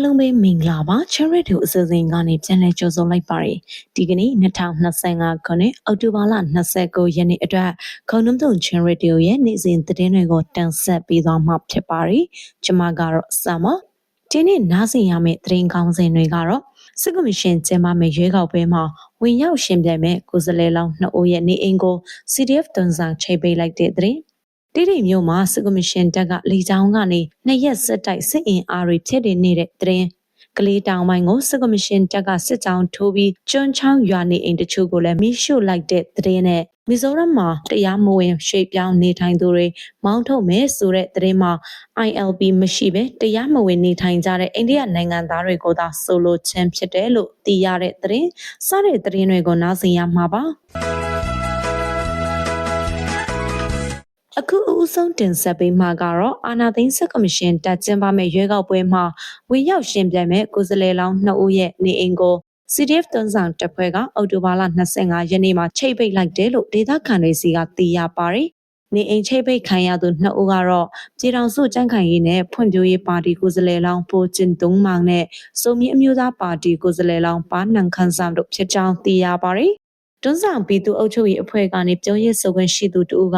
အားလုံးပဲမင်္ဂလာပါ Charity အစီအစဉ်ကနေပြန်လည်ကြိုဆိုလိုက်ပါရယ်ဒီကနေ့2025ခုနှစ်အောက်တိုဘာလ29ရက်နေ့အတွက်ခုံနှုံတုံ Charity ရဲ့နေ့စဉ်သတင်းတွေကိုတင်ဆက်ပေးသွားမှာဖြစ်ပါရယ်ကျွန်မကတော့ဆမ်မဒီနေ့နားဆင်ရမယ့်သတင်းကောင်းစဉ်တွေကတော့စစ်ကော်မရှင်ကျင်းပမယ့်ရွေးကောက်ပွဲမှာဝင်ရောက်ရှင်ပြိုင်မဲ့ကိုယ်စားလှယ်လောင်း2ဦးရဲ့နေအိမ်ကို CDF တွန်ဆောင်ချိတ်ပိတ်လိုက်တဲ့သတင်း တိတိမျိုးမှာစစ်ကော်မရှင်တပ်ကလေကြောင်းကနေနှစ်ရက်ဆက်တိုက်စစ်အင်အားတွေဖြစ်နေနေတဲ့သတင်းကလေးတောင်ပိုင်းကိုစစ်ကော်မရှင်တပ်ကစစ်ကြောင်းထိုးပြီးကျွန်းချောင်းရွာနေအိမ်တချို့ကိုလည်းမိရှို့လိုက်တဲ့သတင်းနဲ့မီဇိုရမ်မှာတရားမဝင်ရွှေ့ပြောင်းနေထိုင်သူတွေမောင်းထုတ်မယ်ဆိုတဲ့သတင်းမှာ ILP မရှိဘဲတရားမဝင်နေထိုင်ကြတဲ့အိန္ဒိယနိုင်ငံသားတွေကိုသာဆိုလိုခြင်းဖြစ်တယ်လို့သိရတဲ့သတင်းစတဲ့သတင်းတွေကိုနားဆင်ရမှာပါ အခုအဦးဆုံးတင်ဆက်ပေးမှာကတော့အာနာသိန်းစစ်ကော်မရှင်တပ်ကျင်းပမဲ့ရွေးကောက်ပွဲမှာဝင်ရောက်ရှင်ပြိုင်မဲ့ကိုယ်စားလှယ်လောင်း2ဦးရဲ့နေအိမ်ကို CDF တွန်းဆောင်တပ်ဖွဲ့ကအောက်တိုဘာလ25ရက်နေ့မှာချိတ်ပိတ်လိုက်တယ်လို့ဒေသခံတွေစီကသိရပါတယ်။နေအိမ်ချိတ်ပိတ်ခံရသူနှစ်ဦးကတော့ပြည်ထောင်စုကြံ့ခိုင်ရေးနဲ့ဖွံ့ဖြိုးရေးပါတီကိုယ်စားလှယ်လောင်းပိုကျင်တုံးမောင်နဲ့စုံမြင့်အမျိုးသားပါတီကိုယ်စားလှယ်လောင်းပါနန်ခန်းဆမ်တို့ဖြစ်ကြောင်းသိရပါတယ်။ တွန်းဆောင်ပြည်သူအုပ်ချုပ်ရေးအဖွဲ့ကနေပြောရေးဆိုခွင့်ရှိသူတူက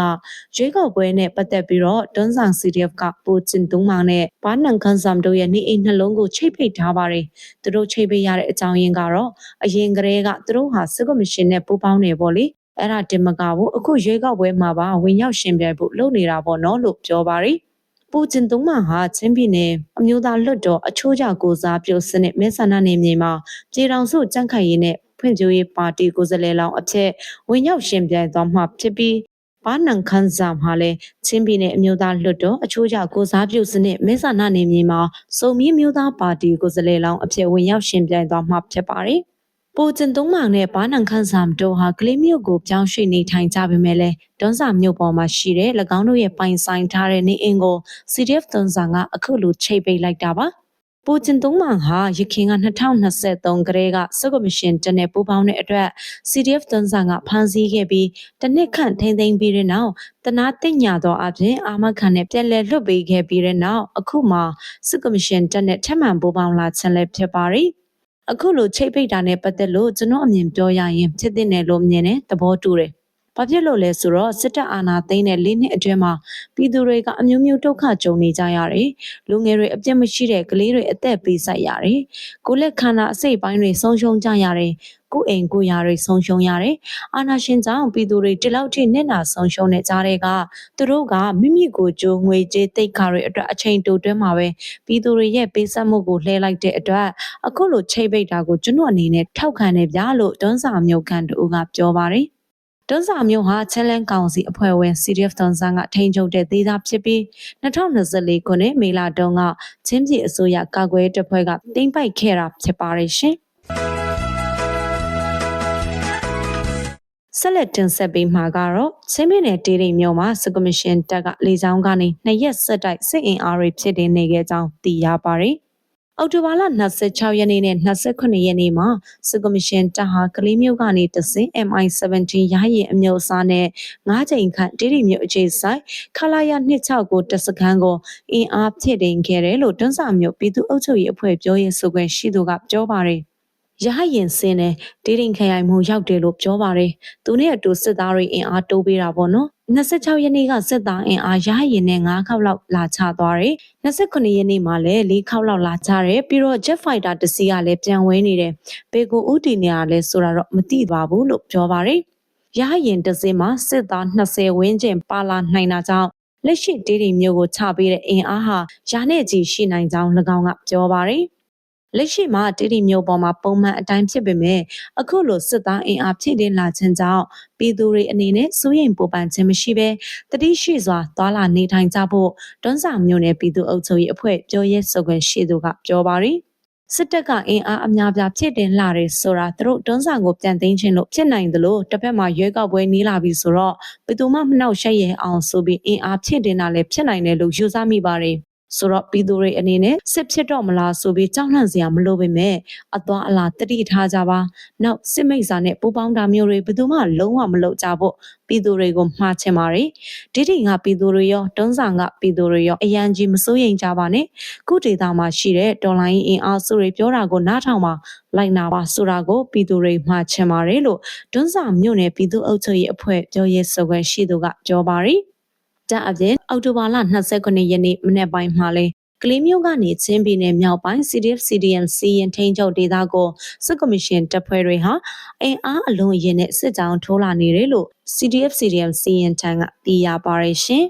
ရွေးကောက်ပွဲနဲ့ပတ်သက်ပြီးတော့တွန်းဆောင် CDF ကပိုကျင်တုံးမောင်နဲ့ဘာနန်ခန်းဆမ်တို့ရဲ့နေအိမ်နှလုံးကိုချိတ်ပိတ်ထားပါတယ်။သူတို့ချိတ်ပိတ်ရတဲ့အကြောင်းရင်းကတော့အရင်ကတည်းကသူတို့ဟာစစ်ကော်မရှင်နဲ့ပူးပေါင်းနေပေါ့လေ။အဲ့ဒါတင်မကဘူးအခုရွေးကောက်ပွဲမှာပါဝင်ရောက်ရှင်ပြိုင်ဖို့လုပ်နေတာပေါ့နော်လို့ပြောပါတယ်။ပူကျင်တုံးမဟာချင်းပြည်နယ်အမျိုးသားလွတ်တော်အချိုးကျကိုစားပြုစနစ်မဲဆန္ဒနယ်မြေမှာပြည်ထောင်စုကြံ့ခိုင်ရေးနဲ့ ဖွံ့ဖြိုးရေးပါတီကိုယ်စားလှယ်လောင်းအဖြစ်ဝင်ရောက်ရှင်ပြိုင်သွားမှာဖြစ်ပြီးဘာနန်ခန်းစာမှာလည်းချင်းပြည်နယ်အမျိုးသားလွှတ်တော်အချိုးကျကိုစားပြုစနစ်မဲဆန္ဒနယ်မြေမှာစုံမြင့်မျိုးသားပါတီကိုယ်စားလှယ်လောင်းအဖြစ်ဝင်ရောက်ရှင်ပြိုင်သွားမှာဖြစ်ပါတယ်။ပိုကျင်သုံးမောင်နဲ့ဘာနန်ခန်းဆမ်တို့ဟာကလေးမျိုးကိုပြောင်းရွှေ့နေထိုင်ကြပေမဲ့လည်းတွန်းစာမြို့ပေါ်မှာရှိတဲ့၎င်းတို့ရဲ့ပိုင်ဆိုင်ထားတဲ့နေအိမ်ကို CDF တွန်းစာကအခုလိုချိတ်ပိတ်လိုက်တာပါ။ ပူကျင်သုံးမောင်ဟာရခင်က2023ကလေးကစကော်မရှင်တနဲ့ပူးပေါင်းတဲ့အတွက် CDF တန်းဆန်ကဖမ်းဆီးခဲ့ပြီးတနစ်ခန့်ထိမ့်သိမ်းပြီးတဲ့နောက်တနာတင်ညာသောအပြင်အာမခံနဲ့ပြန်လည်လွတ်ပေးခဲ့ပြီးတဲ့နောက်အခုမှစကော်မရှင်တနဲ့ထပ်မံပူးပေါင်းလာခြင်းလည်းဖြစ်ပါရီအခုလိုချိတ်ပိတ်တာနဲ့ပတ်သက်လို့ကျွန်တော်အမြင်ပြောရရင်ဖြစ်တဲ့နယ်လို့မြင်တယ်သဘောတူတယ် ဘာဖြစ်လို့လဲဆိုတော့စစ်တပ်အာဏာသိမ်းတဲ့၄နှစ်အတွင်းမှာပြည်သူတွေကအမျိုးမျိုးဒုက္ခကြုံနေကြရတယ်။လူငယ်တွေအပြစ်မရှိတဲ့ကလေးတွေအသက်ပေးဆက်ရတယ်။ကိုလက်ခန္ဓာအစိတ်ပိုင်းတွေဆုံးရှုံးကြရတယ်။ကိုအိမ်ကိုရာတွေဆုံးရှုံးရတယ်။အာနာရှင်ကြောင့်ပြည်သူတွေဒီလောက်ထိနစ်နာဆုံးရှုံးနေကြတဲ့ကသူတို့ကမိမိကိုကြိုးငွေကြေးတိတ်ခါတွေအတွက်အချိန်တိုတွင်းမှာပဲပြည်သူတွေရဲ့ပေးဆက်မှုကိုလှည့်လိုက်တဲ့အတွက်အခုလိုချိတ်ပိတ်တာကိုကျွန်တော်အနေနဲ့ထောက်ခံနေပြလို့တွန်းစာမျိုးကန်တူကပြောပါတယ်။ တွန်းစာမျိုးဟာချဲလန်ကောင်စီအဖွဲ့ဝင် CDF တွန်းစာကထိန်းချုပ်တဲ့ဒေသဖြစ်ပြီး2024ခုနှစ်မေလတုန်းကချင်းပြည်အစိုးရကာကွယ်တပ်ဖွဲ့ကတင်ပိုက်ခဲ့တာဖြစ်ပါတယ်ရှင်ဆက်လက်တင်ဆက်ပေးမှာကတော့ချင်းပြည်နယ်တေးရိမ်မြို့မှာစကမရှင်တပ်ကလေကြောင်းကနေနှစ်ရက်ဆက်တိုက်စစ်အင်အားတွေဖြစ်တင်နေခဲ့ကြောင်းသိရပါတယ်။ အောက်တိုဘာလ26ရက်နေ့နဲ့29ရက်နေ့မှာစစ်ကော်မရှင်တပ်ဟာကလေးမျိုးကနေတဆင့် MI17 ရဟရင်အမျိုးအစားနဲ့၅ချိန်ခန့်တိတိမျိုးအခြေဆိုင်ခလာရ26ကိုတစခန်းကိုအင်အားဖြည့်တင်ခဲ့တယ်လို့တွန်းစာမျိုးပြည်သူ့အုပ်ချုပ်ရေးအဖွဲ့ပြောရေးဆိုခွင့်ရှိသူကပြောပါတယ်ရဟရင်စင်းနဲ့ဒေးရင်ခရိုင်မှုရောက်တယ်လို့ပြောပါတယ်။သူနဲ့အတူစစ်သားတွေအင်အားတိုးပေးတာပေါ့နော် 26ရက်နေ့ကစစ်သားအင်အားရဟရင်နဲ့9ခေါက်လောက်လာချသွားတယ်။29ရက်နေ့မှာလည်း4ခေါက်လောက်လာချတယ်။ပြီးတော့ Jet Fighter တစ်စီးကလည်းပြန်ဝဲနေတယ်။ဘေကိုဦးတီနေရလဲဆိုတာတော့မသိပါဘူးလို့ပြောပါတယ်။ရဟရင်တစ်စီးမှာစစ်သား20ဝန်းကျင်ပါလာနိုင်တာကြောင့်လက်ရှိဒေဒီမျိုးကိုချပေးတဲ့အင်အားဟာရာနဲ့ကြီးရှိနိုင်ကြောင်း၎င်းကပြောပါတယ်။ လက်ရှိမှာတိတိမျိုးပေါ်မှာပုံမှန်အတိုင်းဖြစ်ပေမဲ့အခုလိုစစ်သားအင်အားဖြည့်တင်လာခြင်းကြောင့်ပြည်သူတွေအနေနဲ့စိုးရိမ်ပူပန်ခြင်းမရှိဘဲတတိရှိစွာသွာလာနေထိုင်ကြဖို့တွန်းစာမျိုးနဲ့ပြည်သူအုပ်ချုပ်ရေးအဖွဲ့ပြောရဲဆိုခွင့်ရှိသူကပြောပါရယ်စစ်တပ်ကအင်အားအများပြားဖြစ်တင်လာတယ်ဆိုတာသူတို့တွန်းဆောင်ကိုပြန်သိမ်းခြင်းလို့ဖြစ်နိုင်တယ်လို့တစ်ဖက်မှာရွေးကောက်ပွဲနီးလာပြီဆိုတော့ဘယ်သူမှမနှောက်ယှက်ရအောင်ဆိုပြီးအင်အားဖြစ်တင်တာလည်းဖြစ်နိုင်တယ်လို့ယူဆမိပါတယ် ဆိုတော့ပြည်သူတွေအနေနဲ့စစ်ဖြစ်တော့မလားဆိုပြီးကြောက်လန့်စရာမလိုပေမဲ့အသွားအလာတတိထားကြပါနောက်စစ်မိတ်စာနဲ့ပူပေါင်းတာမျိုးတွေဘယ်သူမှလုံးဝမလုပ်ကြဖို့ပြည်သူတွေကိုမှားချင်ပါတယ်ဒီတိငါပြည်သူတွေရောတွန်းဆောင်ကပြည်သူတွေရောအရန်ကြီးမစိုးရိမ်ကြပါနဲ့ခုဒေတာမှာရှိတဲ့ဒေါ်လာရင်းအင်အားစုတွေပြောတာကိုနားထောင်ပါလိုက်နာပါဆိုတာကိုပြည်သူတွေမှားချင်ပါတယ်လို့တွန်းဆောင်မြို့နယ်ပြည်သူ့အုပ်ချုပ်ရေးအဖွဲ့ပြောရေးဆိုခွင့်ရှိသူကပြောပါတယ် ဒါအပြင်အောက်တိုဘာလ29ရက်နေ့မနေ့ပိုင်းမှာလဲကလေးမျိုးကနေချင်းပြည်နယ်မြောက်ပိုင်း CDF CDN စီရင်ထိန်းချုပ်ဒေသကိုစစ်ကော်မရှင်တပ်ဖွဲ့တွေဟာအင်အားအလုံးအရင်နဲ့စစ်ကြောင်းထိုးလာနေတယ်လို့ CDF CDN စီရင်ထံကသိရပါရရှင်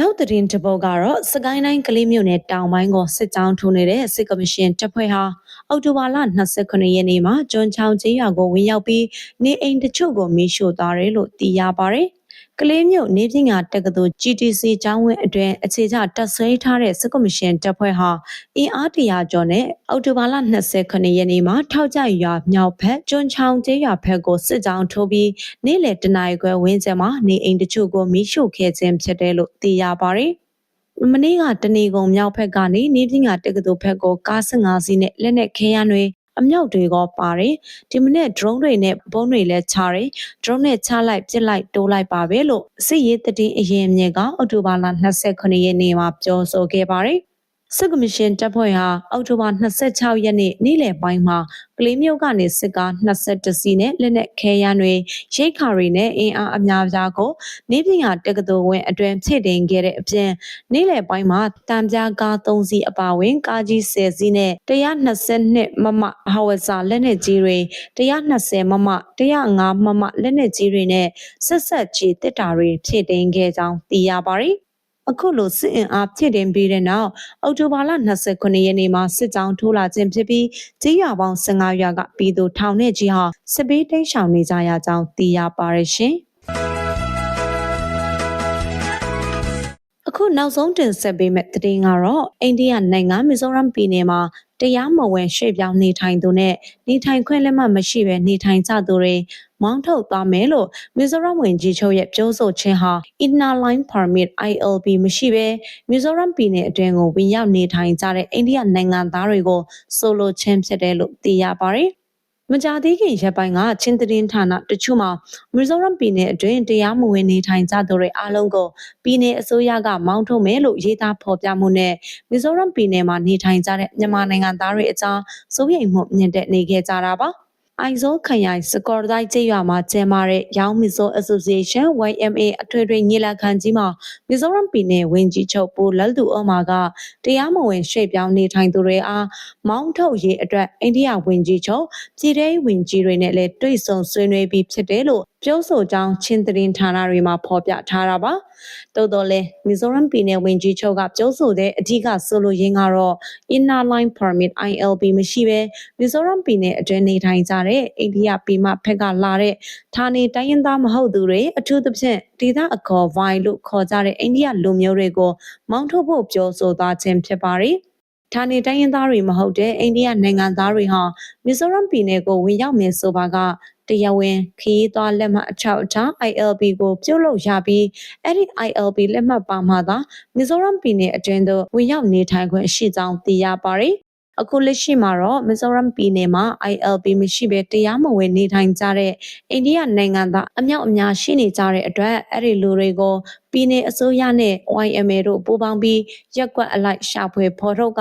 နောက်သတင်းတစ်ပုဒ်ကတော့စကိုင်းတိုင်းကလေးမြို့နယ်တောင်ပိုင်းကိုစစ်ကြောင်းထိုးနေတဲ့စစ်ကော်မရှင်တပ်ဖွဲ့ဟာအောက်တိုဘာလ29ရက်နေ့မှာကျွန်းချောင်းကျေးရွာကိုဝင်ရောက်ပြီးနေအိမ်တချို့ကိုမီးရှို့သွားတယ်လို့သိရပါဗျ။ ကလေးမြို့နေပြည်တော်တက္ကသိုလ် GTC ကျောင်းဝင်းအတွင်းအခြေချတပ်ဆွဲထားတဲ့စစ်ကော်မရှင်တပ်ဖွဲ့ဟာအင်အားတရာကျော်နဲ့အောက်တိုဘာလ29ရက်နေ့မှာထောက်ကြရွာမြောက်ဘက်ကျွန်းချောင်းကျေးရွာဘက်ကိုစစ်ကြောင်းထိုးပြီးနေ့လယ်တနာရီခွဲဝန်းကျင်မှာနေအိမ်တချို့ကိုမီးရှို့ခဲ့ခြင်းဖြစ်တယ်လို့သိရပါဗျ။မနေ့ကတနေကုန်မြောက်ဘက်ကနေနေပြည်တော်တက္ကသိုလ်ဘက်ကိုကား15စီးနဲ့လက်နက်ခဲယမ်းတွေ အမြောက်တွေကပါတယ်ဒီမနေ့ drone တွေနဲ့ဘုံးတွေလည်းချတယ် drone နဲ့ချလိုက်ပြစ်လိုက်တိုးလိုက်ပါပဲလို့စစ်ရေးတည်င်းအရင်အမြစ်ကအောက်တိုဘာလ29ရက်နေ့မှာပြောဆိုခဲ့ပါတယ် စစ်ကမရှင်တပ်ဖွဲ့ဟာအောက်တိုဘာ26ရက်နေ့နေ့လယ်ပိုင်းမှာကလေးမျိုးကနေစစ်ကား22စီးနဲ့လက်နက်ခဲယမ်းတွေရိတ်ခါတွေနဲ့အင်အားအများပြားကိုနေပြည်တော်တက္ကသိုလ်ဝင်းအတွင်ဖြည့်တင်ခဲ့တဲ့အပြင်နေ့လယ်ပိုင်းမှာတံပြားကား3စီးအပါအဝင်ကားကြီး10စီးနဲ့122မမဟဝဇာလက်နက်ကြီးတွေ120မမ105မမလက်နက်ကြီးတွေနဲ့ဆက်ဆက်ကြီးတစ်တာတွေဖြည့်တင်ခဲ့ကြောင်းသိရပါတယ် အခုလိုစစ်အင်အားဖြည့်တင်ပြီးတဲ့နောက်အောက်တိုဘာလ29ရက်နေ့မှာစစ်ကြောင်းထိုးလာခြင်းဖြစ်ပြီးကြေးရွာပေါင်း15ရွာကပြည်သူထောင်နဲ့ကြီးဟာစစ်ပေးတိမ်းရှောင်နေကြရကြောင်းသိရပါရရှင်။အခုနောက်ဆုံးတင်ဆက်ပေးမယ့်သတင်းကတော့အိန္ဒိယနိုင်ငံမီဇိုရမ်ပြည်နယ်မှာ တရားမဝင်ရွှေ့ပြောင်းနေထိုင်သူနဲ့နေထိုင်ခွင့်လက်မှတ်မရှိဘဲနေထိုင်ကြသူတွေမောင်းထုတ်သွားမယ်လို့မီဇိုရမ်ဝန်ကြီးချုပ်ရဲ့ပြောဆိုခြင်းဟာ Inner Line Permit ILP မရှိဘဲမီဇိုရမ်ပြည်နယ်အတွင်းကိုဝင်ရောက်နေထိုင်ကြတဲ့အိန္ဒိယနိုင်ငံသားတွေကိုဆိုလိုခြင်းဖြစ်တယ်လို့သိရပါတယ်။ မကြသေးခင်ရက်ပိုင်းကချင်းသတင်းဌာနတချို့မှာမီဇိုရမ်ပြည်နယ်အတွင်းတရားမဝင်နေထိုင်ကြသူတွေအားလုံးကိုပြည်내အစိုးရကမောင်းထုတ်မယ်လို့ရေးသားဖော်ပြမှုနဲ့မီဇိုရမ်ပြည်နယ်မှာနေထိုင်ကြတဲ့မြန်မာနိုင်ငံသားတွေအကြားစိုးရိမ်မှုမြင့်တက်နေခဲ့ကြတာပါ။ အိုင်ဇိုခရိုင်စကော်တိုင်းကျေးရွာမှာကျင်းပတဲ့ရောင်းမီဇို Association YMA အထွေထွေညီလာခံကြီးမှာမီဇိုရမ်ပြည်နယ်ဝန်ကြီးချုပ်ပူလက်သူအော်မာကတရားမဝင်ရွှေ့ပြောင်းနေထိုင်သူတွေအားမောင်းထုတ်ရေးအတွက်အိန္ဒိယဝန်ကြီးချုပ်ပြည်ထောင်ဝင်ကြီးတွေနဲ့လည်းတွေ့ဆုံဆွေးနွေးပြီးဖြစ်တယ်လို့ ပြောဆိုကြောင်းချင်းသတင်းဌာနတွေမှာဖော်ပြထားတာပါ။တိုးတော်လဲမီဇိုရမ်ပြည်နယ်ဝန်ကြီးချုပ်ကပြောဆိုတဲ့အဓိကဆိုလိုရင်းကတော့ Inner Line Permit ILP မရှိဘဲမီဇိုရမ်ပြည်နယ်အတွင်းနေထိုင်ကြတဲ့အိန္ဒိယပြည်မဖက်ကလာတဲ့ဌာနေတိုင်းရင်းသားမဟုတ်သူတွေအထူးသဖြင့်ဒေသအခေါ် Vai လို့ခေါ်ကြတဲ့အိန္ဒိယလူမျိုးတွေကိုမောင်းထုတ်ဖို့ပြောဆိုသွားခြင်းဖြစ်ပါတယ်။ ဌာနေတိုင်းရင်းသားတွေမဟုတ်တဲ့အိန္ဒိယနိုင်ငံသားတွေဟာမီဇိုရမ်ပြည်နယ်ကိုဝင်ရောက်မယ်ဆိုပါကတရားဝင်ခရီးသွားလက်မှတ်အထောက်အထား ILP ကိုပြုတ်လုပ်ရပြီးအဲ့ဒီ ILP လက်မှတ်ပါမှသာမီဇိုရမ်ပြည်နယ်အတွင်းသို့ဝင်ရောက်နေထိုင်ခွင့်ရှိကြောင်းသိရပါတယ်။ အခုလက်ရှိမှာတော့မီဇိုရမ်ပြည်နယ်မှာ ILP မရှိဘဲတရားမဝင်နေထိုင်ကြတဲ့အိန္ဒိယနိုင်ငံသားအမြောက်အများရှိနေကြတဲ့အတွက်အဲ့ဒီလူတွေကိုပြည်내အစိုးရနဲ့ YMA တို့ပူးပေါင်းပြီးရက်ကွက်အလိုက်ရှာဖွေဖော်ထုတ်က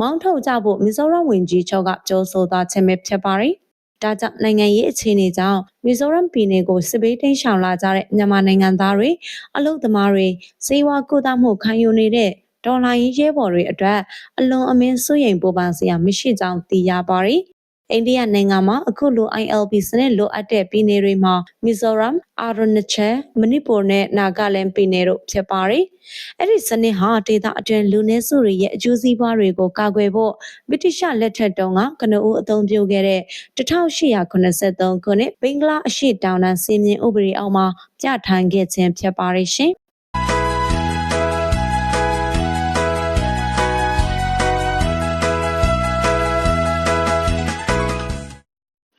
မောင်းထုတ်ကြဖို့မီဇိုရမ်ဝန်ကြီးချုပ်ကပြောဆိုသွားခြင်းပဲဖြစ်ပါတယ်။ဒါကြောင့်နိုင်ငံရေးအခြေအနေကြောင့်မီဇိုရမ်ပြည်နယ်ကိုစစ်ဘေးတိမ်းရှောင်လာကြတဲ့မြန်မာနိုင်ငံသားတွေအလုပ်သမားတွေစေဝါကုသမှုခံယူနေတဲ့ ဒေါ်လာရင်းရဲဘော်တွေအတွက်အလွန်အမင်းစိုးရိမ်ပူပန်စရာမရှိကြောင်းသိရပါတယ်။အိန္ဒိယနိုင်ငံမှာအခုလို ILP စနစ်လိုအပ်တဲ့ပြည်နယ်တွေမှာမီဇိုရမ်အာရနချယ်မဏိပူနဲ့နာဂလန်ပြည်နယ်တို့ဖြစ်ပါတယ်။အဲ့ဒီစနစ်ဟာဒေသအတွင်းလူနည်းစုတွေရဲ့အကျိုးစီးပွားတွေကိုကာကွယ်ဖို့ဗြိတိရှလက်ထက်တုန်းကကနဦးအသုံးပြုခဲ့တဲ့1883ခုနှစ်ဘင်္ဂလားအရှေ့တောင်တန်းစီမင်းဥပဒေအောက်မှာပြဋ္ဌာန်းခဲ့ခြင်းဖြစ်ပါတယ်ရှင်။